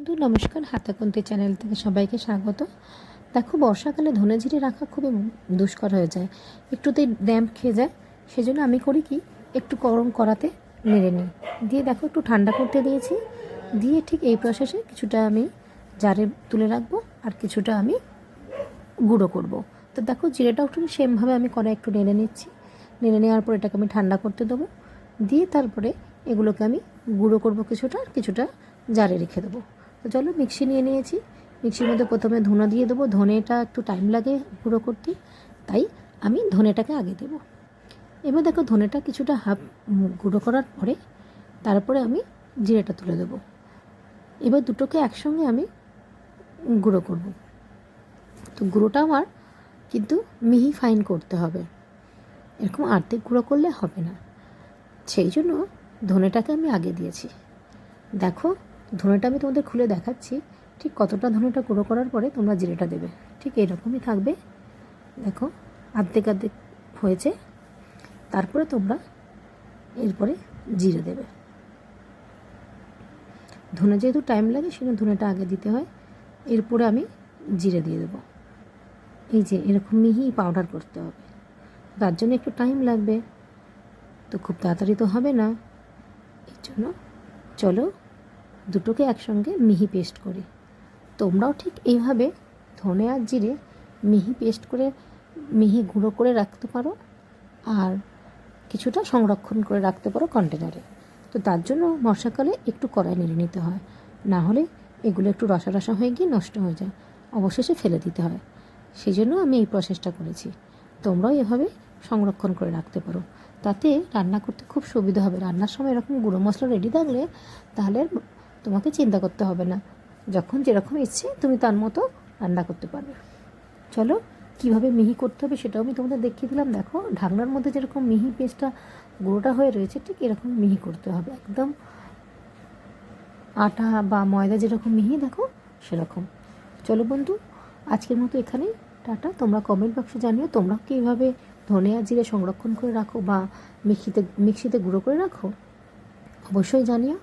বন্ধু, নমস্কার। হাতাকুন্তি চ্যানেল থেকে সবাইকে স্বাগত। দেখো, বর্ষাকালে ধনে জিরে রাখা খুবই দুষ্কর হয়ে যায়। একটুতেই ড্যাম্প খেয়ে যায়। সেজন্য আমি করি কি, একটু গরম করাতে নেড়ে নিই। দিয়ে দেখো, একটু ঠান্ডা করতে দিয়েছি। দিয়ে ঠিক এই প্রসেসে কিছুটা আমি জারে তুলে রাখব আর কিছুটা আমি গুঁড়ো করব। তো দেখো, জিরেটাও একটু সেমভাবে আমি কড়াই একটু নেড়ে নিচ্ছি। নেড়ে নেওয়ার পর এটাকে আমি ঠান্ডা করতে দেবো। দিয়ে তারপরে এগুলোকে আমি গুঁড়ো করব কিছুটা আর কিছুটা জারে রেখে দেবো। তো চলো মিক্সি নিয়ে নিয়েছি। মিক্সির মধ্যে প্রথমে ধনে দিয়ে দেবো। ধনেটা একটু টাইম লাগে গুঁড়ো করতে। তাই আমি ধনেটাকে আগে দেবো। এবার দেখো ধনেটা কিছুটা হাফ গুঁড়ো করার পরে তারপরে আমি জিরেটা তুলে দেবো। এবার দুটোকে একসঙ্গে আমি গুঁড়ো করব। তো গুঁড়োটা আমার কিন্তু মিহি ফাইন করতে হবে। এরকম আর্ধেক গুঁড়ো করলে হবে না। সেই জন্য ধনেটাকে আমি আগে দিয়েছি। দেখো ধনেটা আমি তোমাদের খুলে দেখাচ্ছি। ঠিক কতটা ধনেটা গুঁড়ো করার পরে তোমরা জিরেটা দেবে। ঠিক এরকমই থাকবে। দেখো, আর্ধেক আর্ধেক হয়েছে। তারপরে তোমরা এরপরে জিরে দেবে। ধনে যেহেতু টাইম লাগে, সেজন্য ধনেটা আগে দিতে হয়। এরপরে আমি জিরে দিয়ে দেবো। এই যে, এরকম মিহি পাউডার করতে হবে। তার জন্য একটু টাইম লাগবে। তো খুব তাড়াতাড়ি তো হবে না। এর জন্য চলো দুটোকে একসঙ্গে মিহি পেস্ট করি। তোমরাও ঠিক এইভাবে ধনে আর জিরে মিহি পেস্ট করে, মিহি গুঁড়ো করে রাখতে পারো আর কিছুটা সংরক্ষণ করে রাখতে পারো কন্টেনারে। তো তার জন্য বর্ষাকালে একটু কড়াই নেড়ে নিতে হয়। না হলে এগুলো একটু রসা রসা হয়ে গিয়ে নষ্ট হয়ে যায়। অবশেষে ফেলে দিতে হয়। সেই জন্য আমি এই প্রসেসটা করেছি। তোমরাও এভাবে সংরক্ষণ করে রাখতে পারো। তাতে রান্না করতে খুব সুবিধা হবে। রান্নার সময় এরকম গুঁড়ো মশলা রেডি থাকলে তাহলে তোমাকে চিন্তা করতে হবে না। যখন যেরকম ইচ্ছে তুমি তার মতো রান্না করতে পারবে। চলো, কীভাবে মিহি করতে হবে সেটাও আমি তোমাদের দেখিয়ে দিলাম। দেখো, ঢাকনার মধ্যে যেরকম মিহি পেস্টটা গুঁড়োটা হয়ে রয়েছে, ঠিক এরকম মিহি করতে হবে। একদম আটা বা ময়দা যেরকম মিহি, দেখো সেরকম। চলো বন্ধু, আজকের মতো এখানেই। টাটা। তোমরা কমেন্ট বক্সে জানিও, তোমরা কি এইভাবে ধনে আর জিরে সংরক্ষণ করে রাখো বা মিক্সিতে মিক্সিতে গুঁড়ো করে রাখো? অবশ্যই জানিও।